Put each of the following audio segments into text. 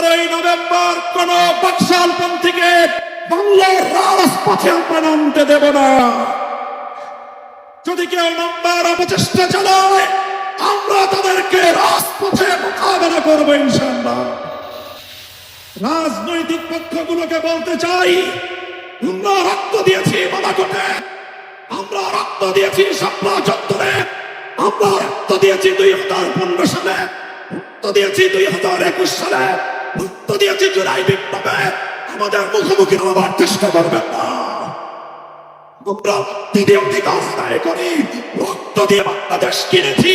তেরোই নভেম্বর কোন বাকশালপন্থীকে বাংলার রাজপথে আমরা নামতে দেব না। যদি কেউ নাম্বার অপচেষ্টা চালায়, আমরা তাদেরকে রাজপথে মোকাবেলা করব ইনশাল্লাহ রাজনৈতিক পক্ষগুলোকে বলতে চাই, আমরা রক্ত দিয়েছি বালাকোটে, আমরা রক্ত দিয়েছি শাপলা চত্বরে, আমরা রক্ত দিয়েছি দুই হাজার পনেরো সালে, রক্ত দিয়েছি দুই হাজার একুশ সালে। রক্ত দিয়েছি জুলাই বিপ্লবে আমাদের মুখোমুখি হওয়ার চেষ্টা করবেন না। আমরা অধিকার আদায় করি, রক্ত দিয়ে বাংলাদেশ কিনেছি,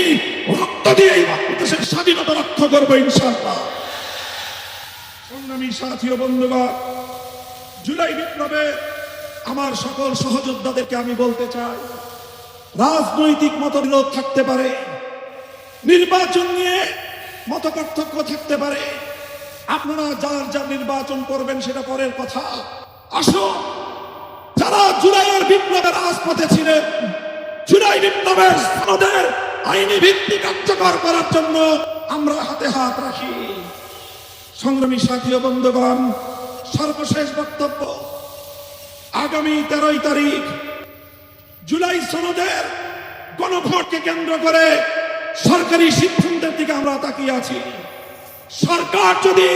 রক্ত দিয়ে বাংলাদেশের স্বাধীনতা রক্ষা করব ইনশাল্লাহ সংগ্রামী সাথী ও বন্ধুগণ, জুলাই বিপ্লবে আমার সকল সহযোদ্ধাদেরকে আমি বলতে চাই, রাজনৈতিক মতবিরোধ থাকতে পারে, নির্বাচন নিয়ে মত পার্থক্য থাকতে পারে আপনারা যার যার নির্বাচন করবেন সেটা পরের কথা। আসো যারা জুলাইয়ের বিপ্লবের রাজপথে ছিলেন, জুলাই বিপ্লবের সনদের আইনি ভিত্তি কার্যকর করার জন্য আমরা হাতে হাত রাখি। সংগ্রামী সাথী ও বন্ধুগণ, সর্বশেষ বক্তব্য, আগামী তেরোই তারিখ জুলাই সনদের গণভোটকে কেন্দ্র করে সরকারি সিদ্ধান্তের দিকে আমরা তাকিয়ে আছি। সরকার যদি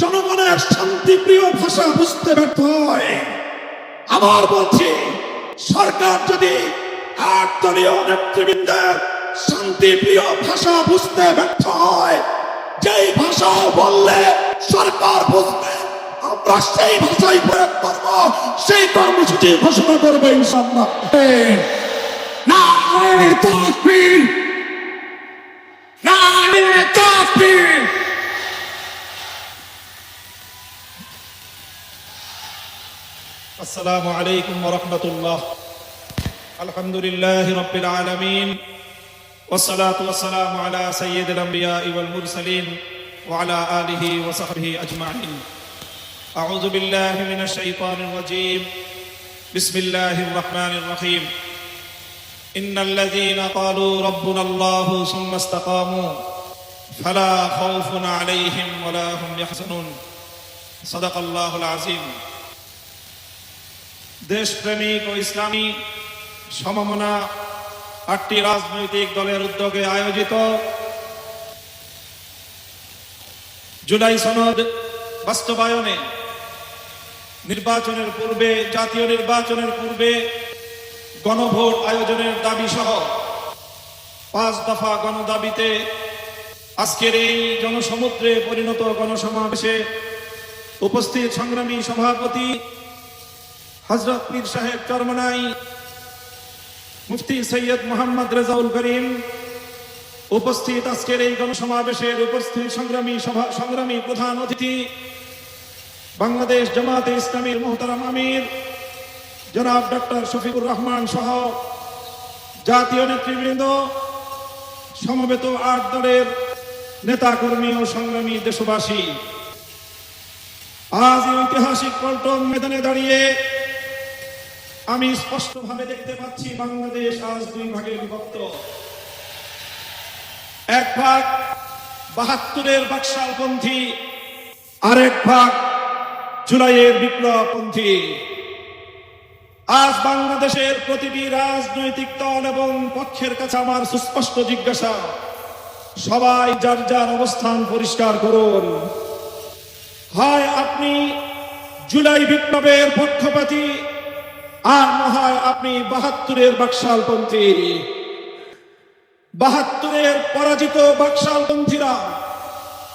জনগণের শান্তিপ্রিয় ভাষা বুঝতে ব্যর্থ হয় আবার বলছি সরকার যদি আট নেতৃবৃন্দের শান্তিপ্রিয় ভাষা বুঝতে ব্যর্থ হয় যেই ভাষা বললে সরকার বুঝবে আমরা সেই ভাষাই প্রয়োগ করব সেই কর্মসূচি ঘোষণা করব ইনশাল্লাহ না السلام عليكم ورحمة الله. الحمد لله رب العالمين والصلاة والسلام على سيد الأنبياء والمرسلين وعلى آله وصحبه أجمعين. أعوذ بالله من الشيطان الرجيم. بسم الله الرحمن الرحيم. إن الذين قالوا ربنا الله ثم استقاموا فلا خوف عليهم ولا هم يحزنون. صدق الله العظيم. দেশপ্রেমিক ও ইসলামী সমমনা আটটি রাজনৈতিক দলের উদ্যোগে আয়োজিত জুলাই সনদ বাস্তবায়নে নির্বাচনের পূর্বে, জাতীয় নির্বাচনের পূর্বে গণভোট আয়োজনের দাবি সহ পাঁচ দফা গণদাবিতে আজকের এই জনসমুদ্রে পরিণত গণসমাবেশে উপস্থিত সংগ্রামী সভাপতি হজরত পীর সাহেব চরমনাই, মুফতি সৈয়দ মোহাম্মদ রেজাউল করিম উপস্থিত আজকের এই গণসমাবেশের উপস্থিত সংগ্রামী সভা, সংগ্রামী প্রধান অতিথি, বাংলাদেশ জামাতে ইসলামীর মোহতারাম আমির, জনাব ডক্টর শফিকুর রহমান সহ জাতীয় নেতৃবৃন্দ, সমবেত আট দলের নেতাকর্মী ও সংগ্রামী দেশবাসী। আজ ঐতিহাসিক পল্টন মেদানে দাঁড়িয়ে আমি স্পষ্টভাবে দেখতে পাচ্ছি বাংলাদেশ আজ দুই ভাগে বিভক্ত। এক ভাগ বাহাত্তরের বাকশালপন্থী আরেক ভাগ জুলাইয়ের বিপ্লবপন্থী আজ বাংলাদেশের প্রতিটি রাজনৈতিক দল এবং পক্ষের কাছে আমার সুস্পষ্ট জিজ্ঞাসা, সবাই যার যার অবস্থান পরিষ্কার করুন। হয় আপনি জুলাই বিপ্লবের পক্ষপাতী আর না হয় আপনি বাহাত্তরের বাকশালপন্থী বাহাত্তরের পরাজিত বাকশালপন্থীরা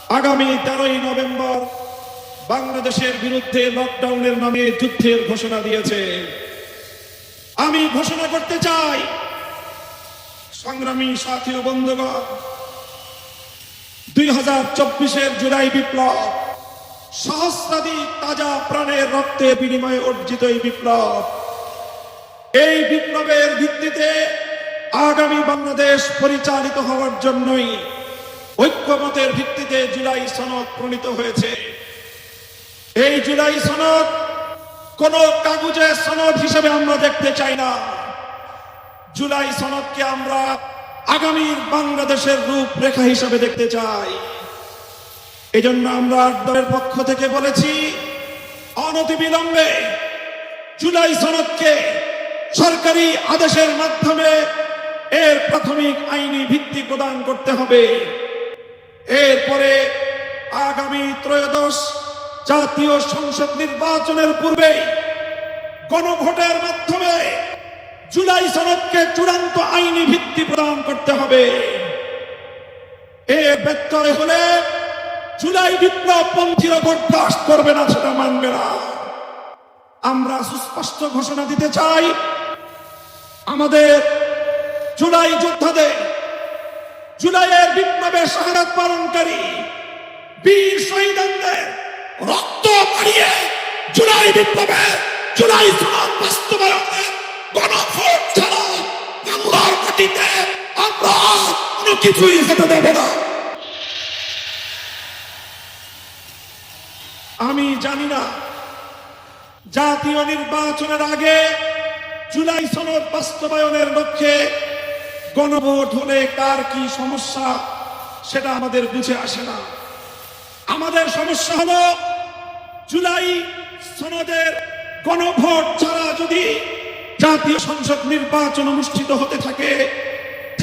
আগামী তেরোই নভেম্বর বাংলাদেশের বিরুদ্ধে লকডাউনের নামে যুদ্ধের ঘোষণা দিয়েছে। আমি ঘোষণা করতে চাই, সংগ্রামী সাথী ও বন্ধুগণ, দুই হাজার চব্বিশের জুলাই বিপ্লব, সহস্রাধিক তাজা প্রাণের রক্তের বিনিময়ে অর্জিত এই বিপ্লব এই বিপ্লবের ভিত্তিতে আগামী বাংলাদেশ পরিচালিত হওয়ার জন্যই ঐক্যমতের ভিত্তিতে জুলাই সনদ প্রণীত হয়েছে। এই জুলাই সনদ কোন কাগজের সনদ হিসেবে আমরা দেখতে চাই না। জুলাই সনদকে আমরা আগামীর বাংলাদেশের রূপরেখা হিসেবে দেখতে চাই। এজন্য আমরা দলের পক্ষ থেকে বলেছি, অনতিবিলম্বে জুলাই সনদকে সরকারি আদেশের মাধ্যমে এর প্রাথমিক আইনি ভিত্তি প্রদান করতে হবে। এরপরে আগামী ত্রয়োদশ জাতীয় সংসদ নির্বাচনের পূর্বে গণভোটের মাধ্যমে জুলাই সনদকে চূড়ান্ত আইনি ভিত্তি প্রদান করতে হবে। এর ব্যত্যয় হলে জুলাই বিপ্লব পন্থীরা বরদাস্ত করবে না, সেটা মানবে না। আমরা সুস্পষ্ট ঘোষণা দিতে চাই আমাদের জুলাই যোদ্ধাদের, জুলাইয়ের বিপ্লবের শাহাদাত পালনকারী বীর শহীদদের রক্ত মারিয়ে জুলাই বিপ্লবে, জুলাই সনদ বাস্তবায়নে গণভোট ছাড়া বাংলার মাটিতে আমরা কোনো কিছুই হতে দেব না। আমি জানি না জাতীয় নির্বাচনের আগে জুলাই সনদ বাস্তবায়নের লক্ষ্যে গণভোট হলে কার কি সমস্যা, সেটা আমাদের বুঝে আসে না। আমাদের সমস্যা হলো জুলাই সনদের গণভোট ছাড়া যদি জাতীয় সংসদ নির্বাচন অনুষ্ঠিত হতে থাকে,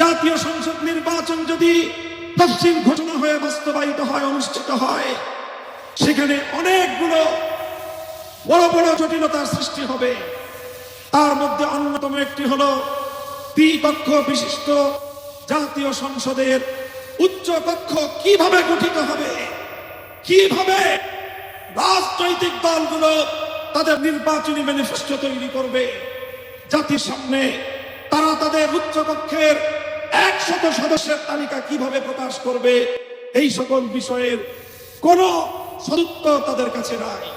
জাতীয় সংসদ নির্বাচন যদি তফসিল ঘোষণা হয়ে বাস্তবায়িত হয়, অনুষ্ঠিত হয়, সেখানে অনেকগুলো বড় বড় জটিলতার সৃষ্টি হবে। তার মধ্যে অন্যতম একটি হল দ্বিপক্ষ বিশিষ্ট জাতীয় সংসদের উচ্চ কক্ষ কীভাবে গঠিত হবে? কীভাবে রাজনৈতিক দলগুলো তাদের নির্বাচনী ম্যানিফেস্টো তৈরি করবে? জাতির সামনে তারা তাদের উচ্চ কক্ষের একশত সদস্যের তালিকা কীভাবে প্রকাশ করবে? এই সকল বিষয়ের কোন সদুত্তর তাদের কাছে নাই।